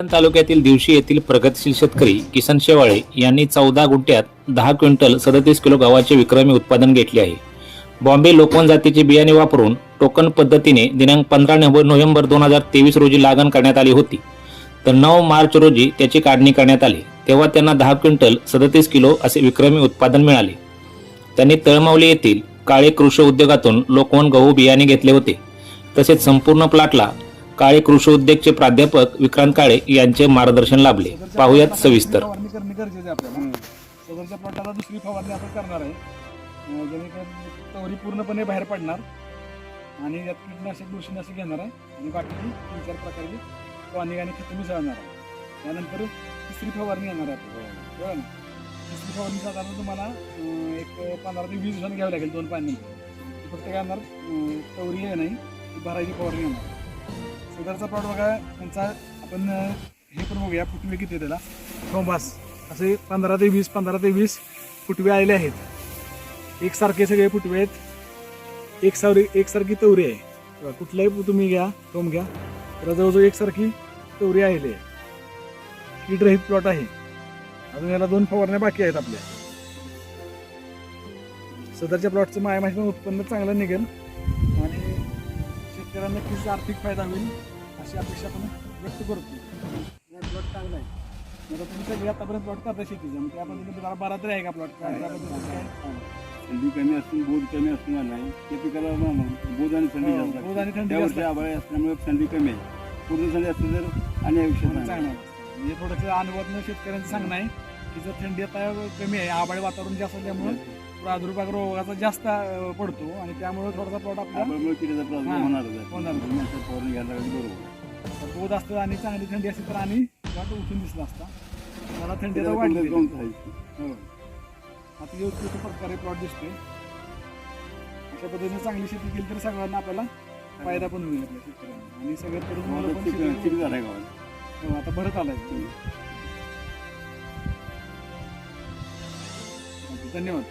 तालुक्यातील दिवशी येथील प्रगतशील शेतकरी किसन शेवाळे यांनी चौदा गुंठ्यात दहा क्विंटल सदतीस किलो गव्हाचे विक्रमी उत्पादन घेतले आहे. बॉम्बे लोकवन जातीचे बियाणे वापरून टोकन पद्धतीने दिनांक पंधरा नोव्हेंबर दोन हजार तेवीस रोजी लागण करण्यात आली होती. तर नऊ मार्च रोजी त्याची काढणी करण्यात आली. तेव्हा त्यांना दहा क्विंटल सदतीस किलो असे विक्रमी उत्पादन मिळाले. त्यांनी तळमावली येथील काळे कृषी उद्योगातून लोकवन गहू बियाणे घेतले होते. तसेच संपूर्ण प्लॉटला काळे कृषी उद्योगचे प्राध्यापक विक्रांत काळे यांचे मार्गदर्शन लाभले. पाहुयात सविस्तर. फवारणी करणे गरजेचे आहे आपल्याला सदरच्या प्लॉटाला दुसरी फवारणी आपण करणार आहे. जेणेकरून तवरी पूर्णपणे बाहेर पडणार आणि यात कीटनाशक बुरशीनाशक घेणार आहे. आणि बाकी तीन चार प्रकारची पाणी आणि खतं मिसळणार आहे. त्यानंतर तिसरी फवारणी येणार आहे. आपल्याला कळलं ना तिसरी फवारणी साधारण तुम्हाला एक पंधरा ते वीस दिवसांनी घ्यावी लागेल दोन पाणी. फक्त काय येणार तवरी आहे नाही भरायची फवारणी येणार सदरचा प्लॉट बघा त्यांचा आपण हे पण बघूया फुटवे किती आहे त्याला? हो, थोमास असे पंधरा ते वीस पंधरा ते वीस फुटवे आलेले आहेत. एकसारखे सगळे फुटवे आहेत. एकसारी एकसारखी तवरी आहे. बघा, कुठलाही तुम्ही घ्या थोम घ्या. तर जवळजवळ एकसारखी तवरी आलेली आहे. कीड प्लॉट आहे. अजून याला दोन फवारण्या बाकी आहेत आपल्या. सदरच्या प्लॉटचं माया माहिती उत्पन्न चांगलं निघेल. आणि शेतकऱ्यांना नक्कीच आर्थिक फायदा होईल. अशी अपेक्षा आपण व्यक्त करतो प्लॉट चांगला आहे. आता तुम्ही सगळे आतापर्यंत प्लॉट करता शेतीचा. जरा बरा तरी आहे का प्लॉट काय त्याबद्दल काय? थंडी कमी असून बोध कमी असून नाही त्या पिकाला ना मग बोध आणि थंडी हो, जास्त बोध आणि. थंडी जास्त. आभाळी असल्यामुळे थंडी कमी आहे. पूर्ण थंडी असली तर आणि आयुष्य चांगला आहे. म्हणजे थोडंसं अनुभवातनं शेतकऱ्यांचं सांगणं आहे की जर थंडी आता कमी आहे आभाळी वातावरण जास्त असल्यामुळे प्रादुर्भाव रोगाचा जास्त अं, पडतो आणि त्यामुळे थोडासा प्लॉट आपला आभाळामुळे किडीचा हा, आहे. होणार. नंतर फवारणी घ्यायला लागली बरोबर बोध असतं आणि चांगली थंडी असते तर आणि प्लॉट उठून दिसला असता. मला थंडी कुठलं जाऊन. हो. आता योग्य प्रकारे प्लॉट दिसतोय. अशा पद्धतीने चांगली शेती केली तर सगळ्यांना आपल्याला फायदा पण होईल आपल्या शेतकऱ्यांना. आणि सगळ्यात तरुण. हो, आता भरत आलाय. धन्यवाद.